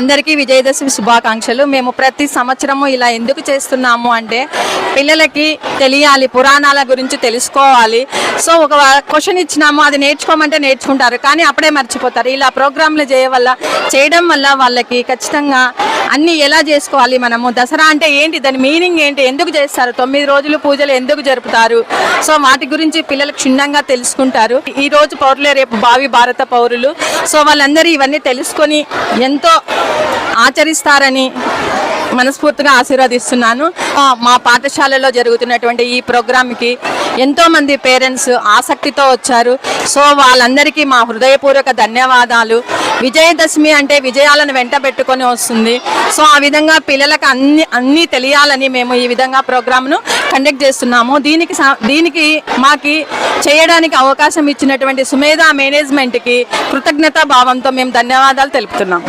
అందరికీ విజయదశమి శుభాకాంక్షలు. మేము ప్రతి సంవత్సరము ఇలా ఎందుకు చేస్తున్నాము అంటే పిల్లలకి తెలియాలి పురాణాల గురించి తెలుసుకోవాలి. సో ఒక క్వశ్చన్ ఇచ్చినాము అది నేర్చుకోమంటే నేర్చుకుంటారు కానీ అప్పుడే మర్చిపోతారు. ఇలా ప్రోగ్రాంలు చేయవల్ల చేయడం వల్ల వాళ్ళకి ఖచ్చితంగా అన్నీ ఎలా చేసుకోవాలి మనము? దసరా అంటే ఏంటి? దాని మీనింగ్ ఏంటి? ఎందుకు చేస్తారు? తొమ్మిది రోజులు పూజలు ఎందుకు జరుపుతారు? సో వాటి గురించి పిల్లలు క్షుణ్ణంగా తెలుసుకుంటారు. ఈ రోజు పౌరులే రేపు భావి భారత పౌరులు. సో వాళ్ళందరూ ఇవన్నీ తెలుసుకొని ఎంతో ఆచరిస్తారని మనస్ఫూర్తిగా ఆశీర్వదిస్తున్నాను. మా పాఠశాలలో జరుగుతున్నటువంటి ఈ ప్రోగ్రామ్కి ఎంతోమంది పేరెంట్స్ ఆసక్తితో వచ్చారు. సో వాళ్ళందరికీ మా హృదయపూర్వక ధన్యవాదాలు. విజయదశమి అంటే విజయాలను వెంట పెట్టుకొని వస్తుంది. సో ఆ విధంగా పిల్లలకు అన్ని అన్నీ తెలియాలని మేము ఈ విధంగా ప్రోగ్రామ్ను కండక్ట్ చేస్తున్నాము. దీనికి దీనికి మాకి చేయడానికి అవకాశం ఇచ్చినటువంటి సుమేధ మేనేజ్మెంట్కి కృతజ్ఞతా భావంతో మేము ధన్యవాదాలు తెలుపుతున్నాం.